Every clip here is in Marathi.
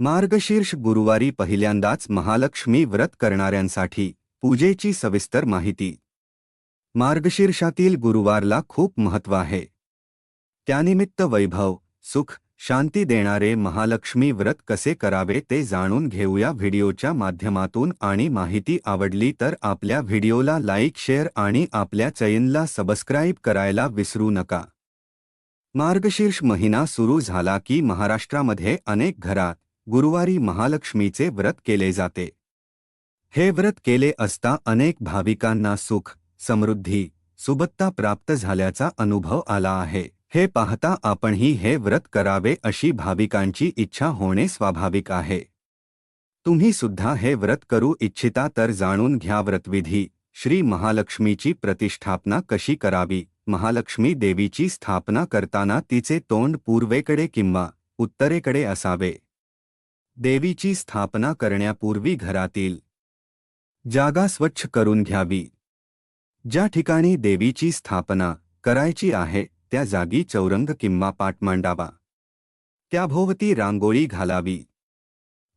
मार्गशीर्ष गुरुवारी पहिल्यांदाच महालक्ष्मी व्रत करणाऱ्यांसाठी पूजेची सविस्तर माहिती. मार्गशीर्षातील गुरुवारला खूप महत्त्व आहे. त्यानिमित्त वैभव सुख शांती देणारे महालक्ष्मी व्रत कसे करावे ते जाणून घेऊया व्हिडिओच्या माध्यमातून आणि माहिती आवडली तर आपल्या व्हिडिओला लाईक शेअर आणि आपल्या चैनला सबस्क्राईब करायला विसरू नका. मार्गशीर्ष महिना सुरू झाला की महाराष्ट्रामध्ये अनेक घरात गुरुवारी महालक्ष्मीचे व्रत केले जाते. हे व्रत केले असता अनेक भाविकांना सुख समृद्धी सुबत्ता प्राप्त झाल्याचा अनुभव आला आहे. हे पाहता आपणही हे व्रत करावे अशी भाविकांची इच्छा होणे स्वाभाविक आहे. तुम्ही सुद्धा हे व्रत करू इच्छिता तर जाणून घ्या व्रतविधी. श्री महालक्ष्मीची प्रतिष्ठापना कशी करावी? महालक्ष्मी देवीची स्थापना करताना तिचे तोंड पूर्वेकडे किंवा उत्तरेकडे असावे. देवीची स्थापना करण्यापूर्वी घरातील जागा स्वच्छ करून घ्यावी. ज्या ठिकाणी देवीची स्थापना करायची आहे त्या जागी चौरंग किंवा पाट मांडावा. त्याभोवती रांगोळी घालावी.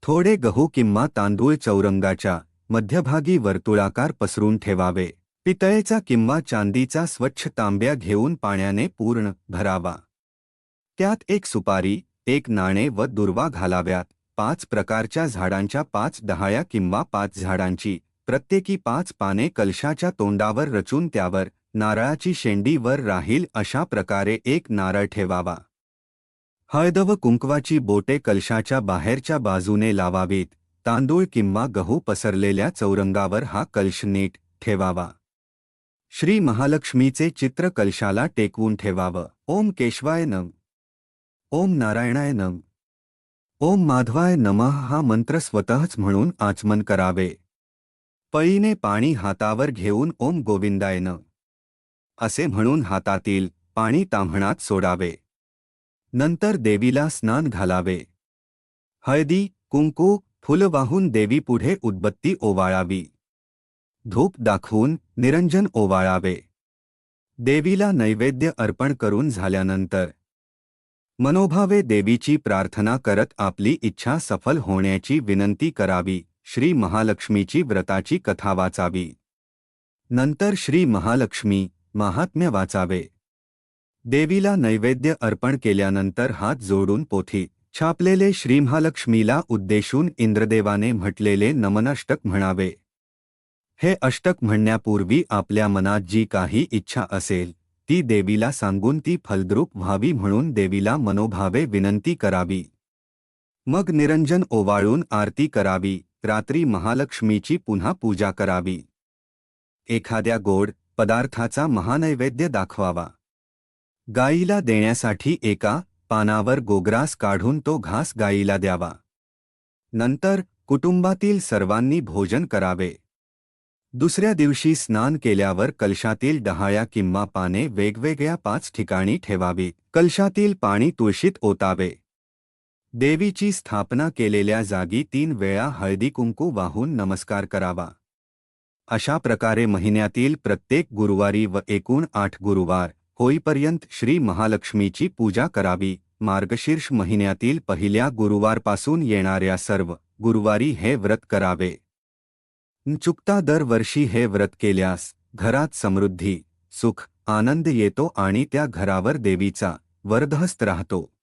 थोडे गहू किंवा तांदूळ चौरंगाच्या मध्यभागी वर्तुळाकार पसरून ठेवावे. पितळेचा किंवा चांदीचा स्वच्छ तांब्या घेऊन पाण्याने पूर्ण भरावा. त्यात एक सुपारी एक नाणे व दुर्वा घालाव्यात. पाच प्रकारच्या झाडांच्या पाच डहाळ्या किंवा पाच झाडांची प्रत्येकी पाच पाने कलशाच्या तोंडावर रचून त्यावर नारळाची शेंडी वर राहील अशा प्रकारे एक नारळ ठेवावा. हळद व कुंकवाची बोटे कलशाच्या बाहेरच्या बाजूने लावावीत तांदूळ किंवा गहू पसरलेल्या चौरंगावर हा कलश नीट ठेवावा. श्री महालक्ष्मीचे चित्र कलशाला टेकवून ठेवावं. ओम केशवाय नम. ओम नारायणाय नम. ओम माधवाय नमः हा मंत्र स्वतःच म्हणून आचमन करावे. पळीने पाणी हातावर घेऊन ओम गोविंदायन. असे म्हणून हातातील पाणी ताम्हणात सोडावे. नंतर देवीला स्नान घालावे. हळदी कुंकू फुल वाहून देवीपुढे उदबत्ती ओवाळावी. धूप दाखवून निरंजन ओवाळावे. देवीला नैवेद्य अर्पण करून झाल्यानंतर मनोभावे देवीची प्रार्थना करत आपली इच्छा सफल होण्याची विनंती करावी. श्री महालक्ष्मीची व्रताची कथा वाचावी. नंतर श्री महालक्ष्मी महात्म्य वाचावे. देवीला नैवेद्य अर्पण केल्यानंतर हात जोडून पोथी. छापलेले श्री महालक्ष्मीला उद्देशून इंद्रदेवाने म्हटलेले नमनाष्टक म्हणावे. हे अष्टक म्हणण्यापूर्वी आपल्या मनात जी काही इच्छा असेल ती देवीला सांगून ती फलद्रूप व्हावी म्हणून देवीला मनोभावे विनंती करावी. मग निरंजन ओवाळून आरती करावी रात्री महालक्ष्मीची पुन्हा पूजा करावी. एखाद्या गोड पदार्थाचा महानैवेद्य दाखवावा. गाईला देण्यासाठी एका पानावर गोग्रास काढून तो घास गाईला द्यावा. नंतर कुटुंबातील सर्वांनी भोजन करावे. दुसऱ्या दिवशी स्नान केल्यावर कलशातील डहाळ्या किंवा पाने वेगवेगळ्या पाच ठिकाणी ठेवावी. कलशातील पाणी तुळशीत ओतावे. देवीची स्थापना केलेल्या जागी तीन वेळा हळदी कुंकू वाहून नमस्कार करावा. अशा प्रकारे महिन्यातील प्रत्येक गुरुवारी व एकूण आठ गुरुवार होईपर्यंत श्री महालक्ष्मीची पूजा करावी. मार्गशीर्ष महिन्यातील पहिल्या गुरुवारपासून येणाऱ्या सर्व गुरुवारी हे व्रत करावे. चुकता दरवर्षी हे व्रत केल्यास घरात समृद्धी सुख आनंद येतो आणि त्या घरावर देवीचा वरदहस्त राहतो.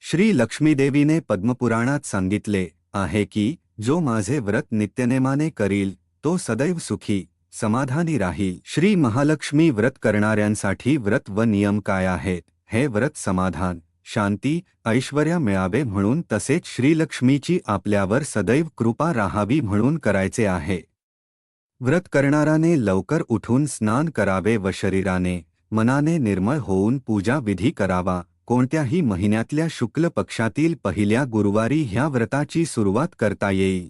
श्री लक्ष्मीदेवीने पद्मपुराणात सांगितले आहे की जो माझे व्रत नित्यनेमाने करील तो सदैव सुखी समाधानी राहील. श्री महालक्ष्मी व्रत करणाऱ्यांसाठी व्रत व नियम काय आहेत? हे व्रत समाधान शांती ऐश्वर्या मिळावे म्हणून तसेच श्रीलक्ष्मीची आपल्यावर सदैव कृपा राहावी म्हणून करायचे आहे. व्रत करणाराने लवकर उठून स्नान करावे व शरीराने मनाने निर्मळ होऊन पूजा विधी करावा. कोणत्याही महिन्यातल्या शुक्ल पक्षातील पहिल्या गुरुवारी ह्या व्रताची सुरुवात करता येईल.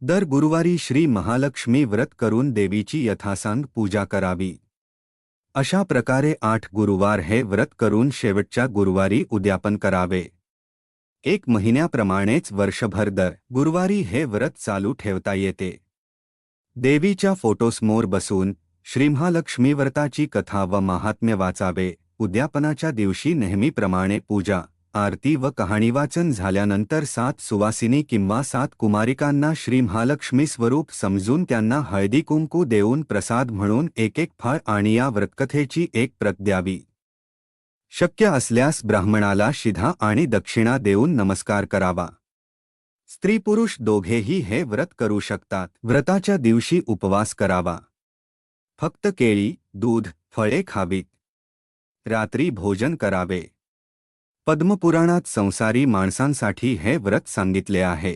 दर गुरुवारी श्री महालक्ष्मी व्रत करून देवीची यथासांग पूजा करावी. अशा प्रकारे आठ गुरुवार हे व्रत करून शेवटच्या गुरुवारी उद्यापन करावे. एक महिन्याप्रमाणेच वर्षभर दर गुरुवारी हे व्रत चालू ठेवता येते. देवीच्या फोटोसमोर बसून श्रीमहालक्ष्मी व्रताची कथा व महात्म्य वाचावे. उद्यापनाच्या दिवशी नेहमीप्रमाणे पूजा. आरती व कहाणीवाचन झाल्यानंतर सात सुवासिनी किंवा सात कुमारिकांना श्री महालक्ष्मी स्वरूप समजून त्यांना हळदी कुंकू देऊन प्रसाद म्हणून एक एक फळ आणि या व्रतकथेची एक प्रत द्यावी. शक्य असल्यास ब्राह्मणाला शिधा आणि दक्षिणा देऊन नमस्कार करावा. स्त्री पुरुष दोघेही हे व्रत करू शकतात. व्रताच्या दिवशी उपवास करावा. फक्त केळी दूध फळे खावीत. रात्री भोजन करावे. पद्मपुराणात संसारी माणसांसाठी हे व्रत सांगितले आहे.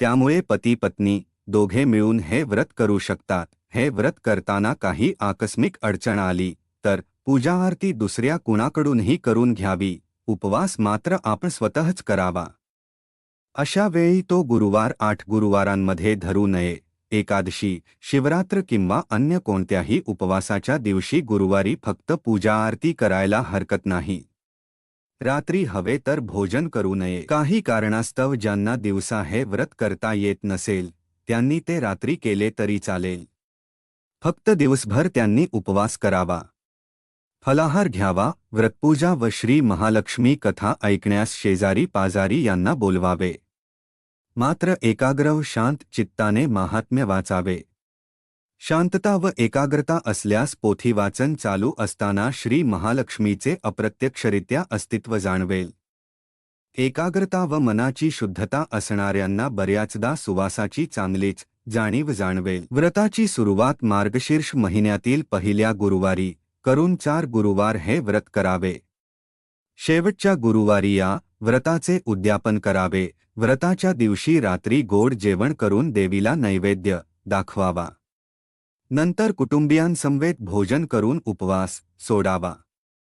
त्यामुळे पती पत्नी दोघे मिळून हे व्रत करू शकतात. हे व्रत करताना काही आकस्मिक अडचण आली, तर पूजा आरती दुसऱ्या कुणाकडूनही करून घ्यावी. उपवास मात्र आपण स्वतःच करावा. अशा वेळी तो गुरुवार आठ गुरुवारांमध्ये धरू नये. एकादशी, शिवरात्र किंवा अन्य कोणत्याही उपवासाच्या दिवशी गुरुवारी फक्त पूजा आरती करायला हरकत नाही. रात्री हवे तर भोजन करू नये काही कारणास्तव ज्यांना दिवसा हे व्रत करता येत नसेल त्यांनी ते रात्री केले तरी चालेल फक्त दिवसभर त्यांनी उपवास करावा फलाहार घ्यावा व्रतपूजा व श्री महालक्ष्मी कथा ऐकण्यास शेजारी पाजारी यांना बोलवावे मात्र एकाग्रव शांत चित्ताने महात्म्य वाचावे शांतता व एकाग्रता असल्यास पोथी वाचन चालू असताना श्री महालक्ष्मीचे अप्रत्यक्षरित्या अस्तित्व जाणवेल. एकाग्रता व मनाची शुद्धता असणाऱ्यांना बऱ्याचदा सुवासाची चांगलीच जाणीव जाणवेल. व्रताची सुरुवात मार्गशीर्ष महिन्यातील पहिल्या गुरुवारी करून चार गुरुवार हे व्रत करावे. शेवटच्या गुरुवारी या व्रताचे उद्यापन करावे. व्रताच्या दिवशी रात्री गोड जेवण करून देवीला नैवेद्य दाखवावा. नंतर कुटुंबियांसमवेत भोजन करून उपवास सोडावा.